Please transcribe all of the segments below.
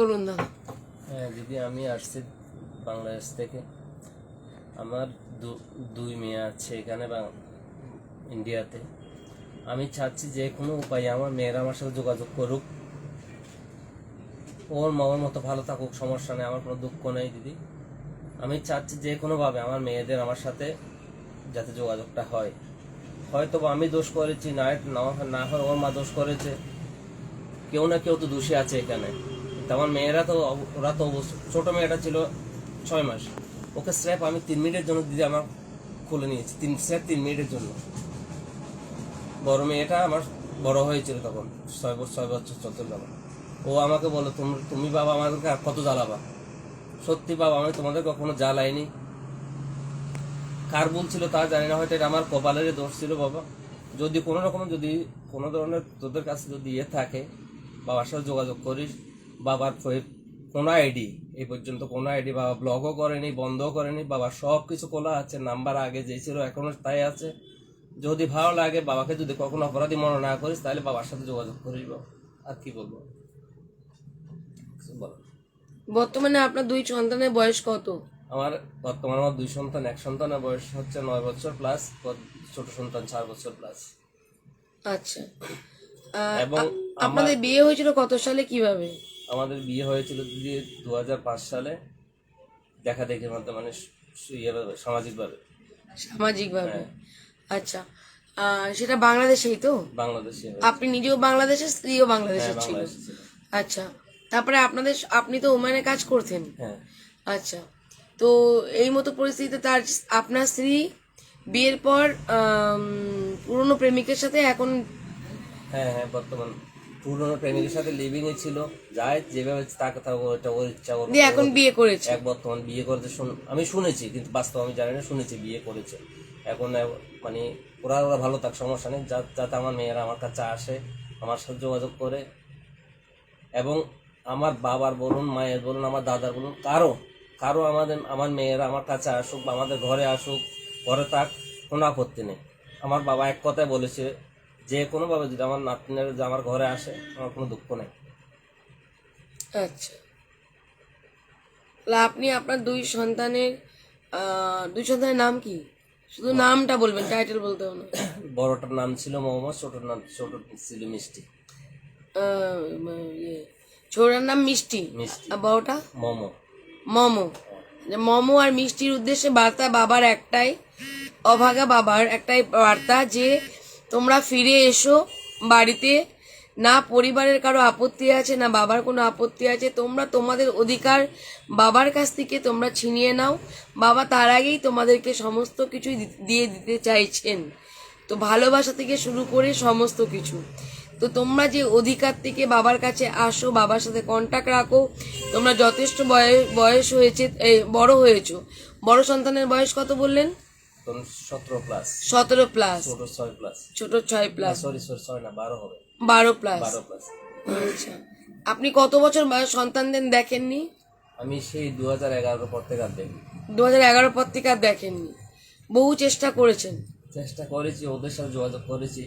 বলুন দাদা। হ্যাঁ দিদি, আমি আসছি বাংলাদেশ থেকে। আমার দুই মেয়ে আছে এখানে ইন্ডিয়াতে। আমি চাচ্ছি যে কোনো উপায়ে আমার মেয়েরা আমার সাথে যোগাযোগ করুক। ওর মামার মতো ভালো থাকুক, সমস্যা নেই, আমার কোনো দুঃখ নেই, দিদি। আমি চাচ্ছি যে কোনোভাবে আমার মেয়েদের আমার সাথে যাতে যোগাযোগটা হয়। হয়তো আমি দোষ করেছি, না- না হয় ওর মা দোষ করেছে। কেউ না কেউ তো দোষী আছে এখানে। আমার মেয়েরা তো ওরা তো ছোট মেয়েটা ছিল ছয় মাস। ওকে স্র্যাপ আমি তিন মিনিটের জন্য দিদি আমার খুলে নিয়েছি। তিন স্র্যাপ তিন মিনিটের জন্য। বড় মেয়েটা আমার বড় হয়েছিল তখন, ছয় বছর ছয় বছর চলছিল তখন। ও আমাকে বলো তুমি তুমি বাবা আমাদেরকে আর কত জ্বালাবা? সত্যি বাবা, আমি তোমাদের কখনো জ্বালাইনি। কার ভুল ছিল তা জানি না, হয়তো এটা আমার কপালের দোষ ছিল বাবা। যদি কোনো রকম যদি কোনো ধরনের তোদের কাছে যদি ইয়ে থাকে, বাবার সাথে যোগাযোগ করিস বাবার কোনো আইডি এই পর্যন্ত কোনো আইডি বাবা ব্লগও করেনি বন্ধও করেনি বাবা সব কিছু খোলা আছে নাম্বার আগে যে ছিল এখনও তাই আছে। যদি ভালো লাগে বাবাকে যদি কখনো অপরাধী মনে না করিস তাহলে বাবার সাথে যোগাযোগ করিস বাবা। আর কি বলব? বর্তমানে আপনার দুই সন্তানের বয়স কত? আমার বর্তমানে আমার দুই সন্তান এক সন্তানের বয়স হচ্ছে নয় বছর প্লাস ছোট সন্তান চার বছর প্লাস আচ্ছা। এবং আপনাদের বিয়ে হয়েছিল কত সালে কীভাবে? আমাদের বিয়ে হয়েছিল দিদি দু হাজার পাঁচ সালে দেখা দেখি মাধ্যমে মানে ইয়েভাবে সামাজিকভাবে। সামাজিকভাবে? আচ্ছা। আহ, সেটা বাংলাদেশেই তো? বাংলাদেশে আপনি নিজেও বাংলাদেশের স্ত্রীও বাংলাদেশের হ্যাঁ বাংলাদেশে ছিল। আচ্ছা। তারপরে আপনাদের আপনি তো ওমানে কাজ করতেন? হ্যাঁ। আচ্ছা। তো এই মতো পরিস্থিতিতে তার আপনার স্ত্রী বিয়ের পর পুরনো প্রেমিকের সাথে এখন হ্যাঁ হ্যাঁ বর্তমান পুরনো প্রেমিকের সাথে লিভিং এ ছিল যাই যেভাবে তাকে তাকে ওটা ওর ইচ্ছা ওর দিয়ে এখন বিয়ে করেছে। এক বর্তমান বিয়ে করতে শুন আমি শুনেছি কিন্তু বাস্তব আমি জানি না শুনেছি বিয়ে করেছে। এখন মানে ওরা ওরা ভালো থাক সমস্যা নেই যা- যাতে আমার মেয়েরা আমার কাছে আসে আমার সাথে যোগাযোগ করে। এবং আমার বাবার বলুন মায়ের বলুন আমার দাদার বলুন কারও কারও আমাদের আমার মেয়েরা আমার কাছে আসুক বা আমাদের ঘরে আসুক ঘরে থাক কোনো আপত্তি নেই। আমার বাবা এক কথায় বলেছে যে কোনোভাবে যদি আমার নাতনিরা যদি আমার ঘরে আসে আমার কোনো দুঃখ নেই। আচ্ছা। আপনি আপনার দুই সন্তানের দুই সন্তানের নাম কি? শুধু নামটা বলবেন টাইটেল বলতে হবে বড়টার নাম ছিল মোহাম্মদ ছোটোর নাম ছোট ছিল মিষ্টি। ইয়ে, ছোড়ার নাম মিষ্টি। মিষ্টি। আর বড়টা? মোমো। মমো। যে মমো আর মিষ্টির উদ্দেশ্যে বার্তা বাবার একটাই অভাগা বাবার একটাই বার্তা যে তোমরা ফিরে এসো বাড়িতে। না পরিবারের কারও আপত্তি আছে, না বাবার কোনো আপত্তি আছে। তোমরা তোমাদের অধিকার বাবার কাছ থেকে তোমরা ছিনিয়ে নাও। বাবা তার আগেই তোমাদেরকে সমস্ত কিছুই দিয়ে দিতে চাইছেন। তো ভালোবাসা থেকে শুরু করে সমস্ত কিছু। তো তোমরা যে অধিকার থেকে বাবার কাছে আসো, বাবার সাথে কন্টাক্ট রাখো, তোমরা যথেষ্ট বয়স বয়স হয়েছে বড় হয়েছো। বড় সন্তানের বয়স কত বললেন? তখন সতেরো প্লাস সতেরো প্লাস ছোট ছয় প্লাস ছোট ছয় প্লাস সরি সরি ছয় না বারো হবে। বারো প্লাস বারো প্লাস আচ্ছা। আপনি কত বছর বয়স সন্তানদের দেখেননি? আমি সেই দু হাজার এগারোর পর থেকে আর দেখি দু হাজার এগারো পর থেকে আর দেখেননি। বহু চেষ্টা করেছেন। চেষ্টা করেছি ওদের সাথে যোগাযোগ করেছি।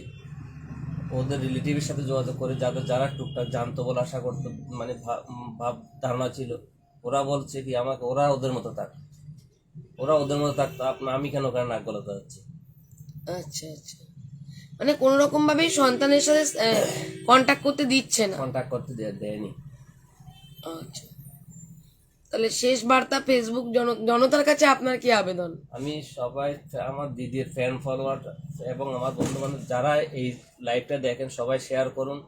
ওদের রিলেটিভের সাথে যোগাযোগ করে যাদের যারা টুকটাক জানতো বলে আশা করতো মানে ভাব ধারণা ছিল। ওরা বলছে কি আমাকে ওরা ওদের মতো থাক। ওরা ওদের মতো থাকতো আপনার আমি কেন কেন নাক গলাতে যাচ্ছি? আচ্ছা আচ্ছা। মানে কোনো রকম ভাবে সন্তানের সাথে কন্ট্যাক্ট করতে দিচ্ছে না। কন্ট্যাক্ট করতে দেয়নি। আচ্ছা। তাহলে শেষ বার্তা ফেসবুক জন- জনতার কাছে আপনার কি আবেদন? আমি সবাই আমার দিদির ফ্যান ফলোয়ার এবং আমার বন্ধু বান্ধব যারা এই লাইভটা দেখেন সবাই শেয়ার করুন।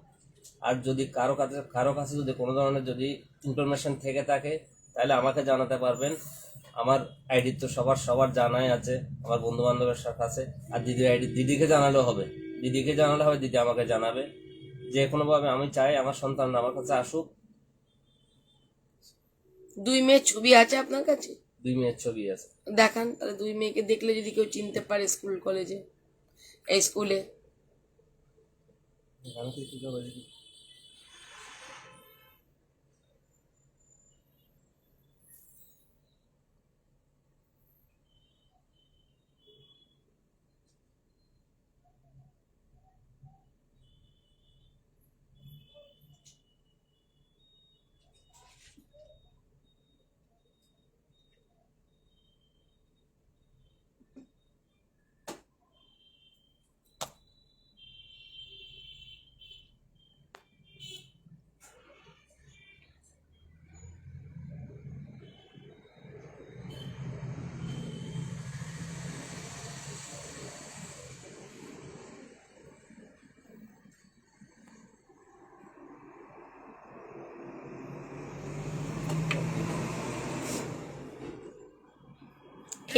আর যদি কারও কাছে কারও কাছে যদি কোনো ধরনের যদি ইনফরমেশন থেকে থাকে তাহলে আমাকে জানাতে পারবেন। আমার আইডি তো সবার সবার জানাই আছে আমার বন্ধু বান্ধবের সাথে আছে। আর দিদির আইডি দিদিকে জানালেও হবে। দিদিকে জানালে হবে দিদি আমাকে জানাবে। যে কোনোভাবে আমি চাই আমার সন্তান আমার কাছে আসুক। দুই মেয়ের ছবি আছে আপনার কাছে? দুই মেয়ের ছবি আছে। দেখান তাহলে দুই মেয়েকে দেখলে যদি কেউ চিনতে পারে স্কুল কলেজে এই স্কুলে।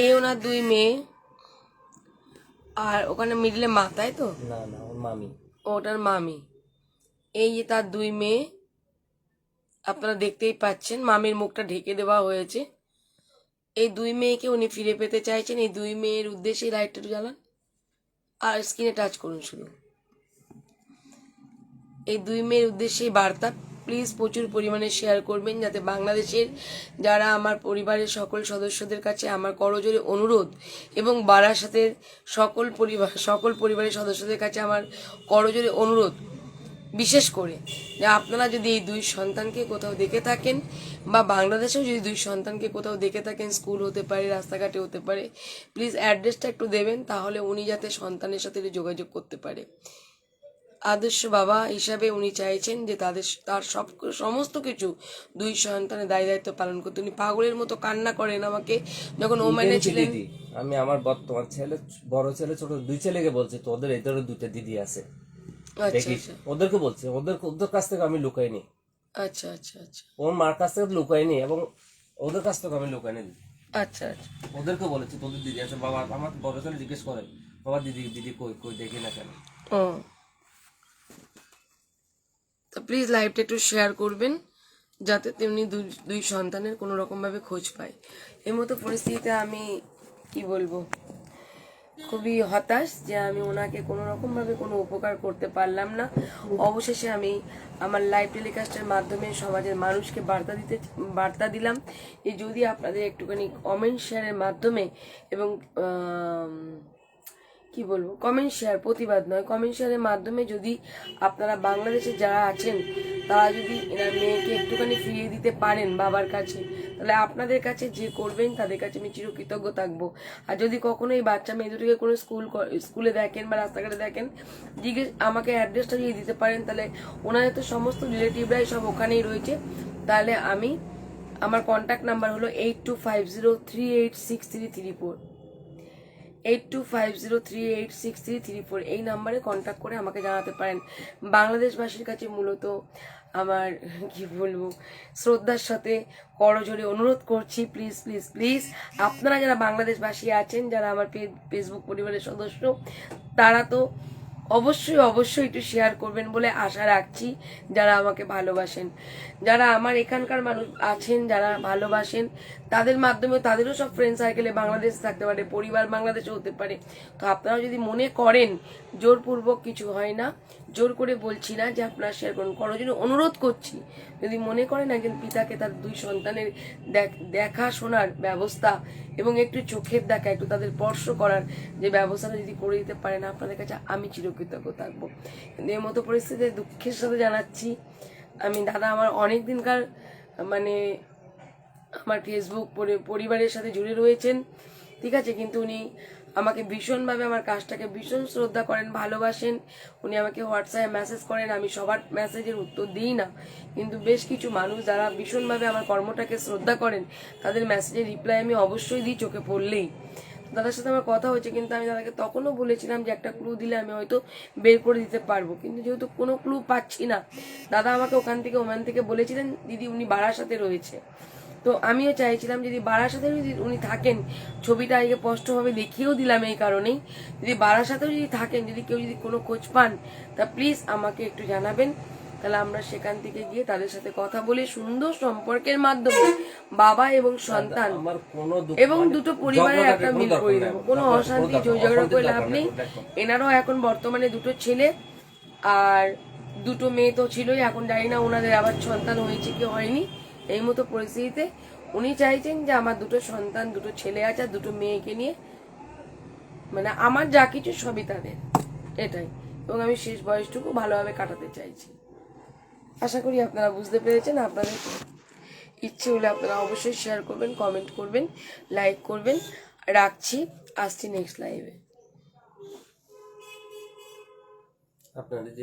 এই ওনার দুই মেয়ে? আর ওখানে মিডলে মা তাই তো? না না ওর মামি। ওটার মামি। এই যে তার দুই মেয়ে আপনারা দেখতেই পাচ্ছেন মামির মুখটা ঢেকে দেওয়া হয়েছে। এই দুই মেয়েকে উনি ফিরে পেতে চাইছেন এই দুই মেয়ের উদ্দেশ্যে লাইটটা একটু জ্বালান। আর স্ক্রিনে টাচ করুন শুধু। এই দুই মেয়ের উদ্দেশ্যে বার্তা প্লিজ প্রচুর পরিমাণে শেয়ার করবেন যাতে বাংলাদেশের যারা আমার পরিবারের সকল সদস্যদের কাছে আমার করজোরে অনুরোধ এবং বারাসাতের সকল পরিবার সকল পরিবারের সদস্যদের কাছে আমার করজোরে অনুরোধ। বিশেষ করে যে আপনারা যদি এই দুই সন্তানকে কোথাও দেখে থাকেন বা বাংলাদেশেও যদি দুই সন্তানকে কোথাও দেখে থাকেন, স্কুল হতে পারে, রাস্তাঘাটে হতে পারে প্লিজ অ্যাড্রেসটা একটু দেবেন, তাহলে উনি যাতে সন্তানের সাথে যোগাযোগ করতে পারে। আদর্শ বাবা হিসাবে উনি চাইছেন যে তাদের তার সব সমস্ত কিছু দুই সন্তানের দায় দায়িত্ব পালন করতে। উনি পাগলের মতো কান্না করেন আমাকে। যখন ওমানে ছিলেন আমি আমার বর্তমান ছেলে বড় ছেলে ছোট দুই ছেলেকে বলছি তোদের এদেরও দুটো দিদি আছে। আচ্ছা দেখিস ওদেরকে বলছি ওদের ওদের কাছ থেকে আমি লুকাইনি। আচ্ছা আচ্ছা আচ্ছা। ওর মার কাছ থেকে লুকাইনি এবং ওদের কাছ থেকে আমি লুকাইনি আচ্ছা আচ্ছা। ওদেরকে বলেছি তোদের দিদি আছে বাবা আমার বড় ছেলে জিজ্ঞেস করে বাবা দিদি দিদি কই কই দেখি না কেন? ও। তো প্লিজ লাইভটা একটু শেয়ার করবেন, যাতে তেমনি দুই দুই সন্তানের কোনো রকমভাবে খোঁজ পায় এই মতো পরিস্থিতিতে আমি কি বলব? খুবই হতাশ যে আমি ওনাকে কোনো রকমভাবে কোনো উপকার করতে পারলাম না। অবশেষে আমি আমার লাইভ টেলিকাস্টের মাধ্যমে সমাজের মানুষকে বার্তা দিতে, বার্তা দিলাম যে যদি আপনাদের একটুখানি কমেন্ট শেয়ারের মাধ্যমে এবং কি বলব? কমেন্ট শেয়ার প্রতিবাদ নয়। কমেন্ট শেয়ারের মাধ্যমে যদি আপনারা বাংলাদেশে যারা আছেন, তারা যদি এনার মেয়েকে একটুখানি ফিরিয়ে দিতে পারেন বাবার কাছে, তাহলে আপনাদের কাছে যে করবেন, তাদের কাছে আমি চিরকৃতজ্ঞ থাকব। আর যদি কখনো এই বাচ্চা মেয়ে দুটোকে কোনো স্কুল স্কুলে দেখেন বা রাস্তাঘাটে দেখেন, জিজ্ঞেস আমাকে অ্যাড্রেসটা দিয়ে দিতে পারেন, তাহলে ওনাদের তো সমস্ত রিলেটিভরাই সব ওখানেই রয়েছে। তাহলে আমি, আমার কন্ট্যাক্ট নাম্বার হলো eight two five zero three eight six three three four eight two five zero three eight six three three four এই নাম্বারে কন্ট্যাক্ট করে আমাকে জানাতে পারেন। বাংলাদেশবাসীর কাছে মূলত আমার, কি বলব, শ্রদ্ধার সাথে করজোরে অনুরোধ করছি প্লিজ প্লিজ প্লিজ আপনারা যারা বাংলাদেশবাসী আছেন, যারা আমার ফেসবুক পরিবারের সদস্য, তারা তো অবশ্যই অবশ্যই একটু শেয়ার করবেন বলে আশা রাখছি যারা আমাকে ভালোবাসেন। যারা আমার এখানকার মানুষ আছেন, যারা ভালোবাসেন, তাদের মাধ্যমে তাদেরও সব ফ্রেন্ড সার্কেলে বাংলাদেশ থাকতে পারে, পরিবার বাংলাদেশে হতে পারে। তো আপনারা যদি মনে করেন, জোরপূর্বক কিছু হয় না জোর করে বলছি না যে আপনারা শেয়ার করুন। কোনো জন্য অনুরোধ করছি। যদি মনে করেন একজন পিতাকে তার দুই সন্তানের দেখ- দেখাশোনার ব্যবস্থা এবং একটু চোখের দেখা, একটু তাদের স্পর্শ করার যে ব্যবস্থাটা যদি করে দিতে পারেন, আপনাদের কাছে আমি চিরকৃতজ্ঞ থাকব। কিন্তু এই মতো পরিস্থিতিতে দুঃখের সাথে জানাচ্ছি, আমি দাদা আমার অনেক দিনকার মানে আমার ফেসবুক পরিবারের সাথে জুড়ে রয়েছেন। ঠিক আছে, কিন্তু উনি আমাকে ভীষণভাবে আমার কাজটাকে ভীষণ শ্রদ্ধা করেন, ভালোবাসেন। উনি আমাকে হোয়াটসঅ্যাপে মেসেজ করেন, আমি সবার মেসেজের উত্তর দিই না। কিন্তু বেশ কিছু মানুষ যারা ভীষণভাবে আমার কর্মটাকে শ্রদ্ধা করেন, তাদের মেসেজের রিপ্লাই আমি অবশ্যই দিই চোখে পড়লেই। দাদার সাথে আমার কথা হয়েছে, কিন্তু আমি দাদাকে তখনও বলেছিলাম যে একটা ক্লু দিলে আমি হয়তো বের করে দিতে পারব। কিন্তু যেহেতু কোনো ক্লু পাচ্ছি না, দাদা আমাকে ওখান থেকে ওমান থেকে বলেছিলেন, দিদি, উনি বারাসাতে রয়েছে। তো আমিও চাইছিলাম যদি বারাসাতে যদি উনি থাকেন ছবিটা আগে স্পষ্টভাবে দেখিয়েও দিলাম এই কারণেই। যদি বারাসাতেও যদি থাকেন যদি কেউ যদি কোনো খোঁজ পান তা প্লিজ আমাকে একটু জানাবেন। তাহলে আমরা সেখান থেকে গিয়ে তাদের সাথে কথা বলে সুন্দর সম্পর্কের মাধ্যমে বাবা এবং সন্তান এবং মানে দুটো পরিবারের একটা মিল করে দেবো। কোনো অশান্তি ঝগড়া করে লাভ নেই। এনারও এখন বর্তমানে দুটো ছেলে আর দুটো মেয়ে তো ছিলই এখন জানি না ওনাদের আবার সন্তান হয়েছে কি হয়নি। এই মতো পরিস্থিতিতে উনি চাইছেন যে আমার দুটো সন্তান, দুটো ছেলে আছে আর দুটো মেয়েকে নিয়ে মানে আমার যা কিছু সবই তাদের, এটাই। এবং আমি শেষ বয়সটুকু ভালোভাবে কাটাতে চাইছি। আশা করি আপনারা বুঝতে পেরেছেন। আপনাদের ইচ্ছে হলে আপনারা অবশ্যই শেয়ার করবেন কমেন্ট করবেন লাইক করবেন। রাখছি। আসছি নেক্সট লাইভে আপনাদের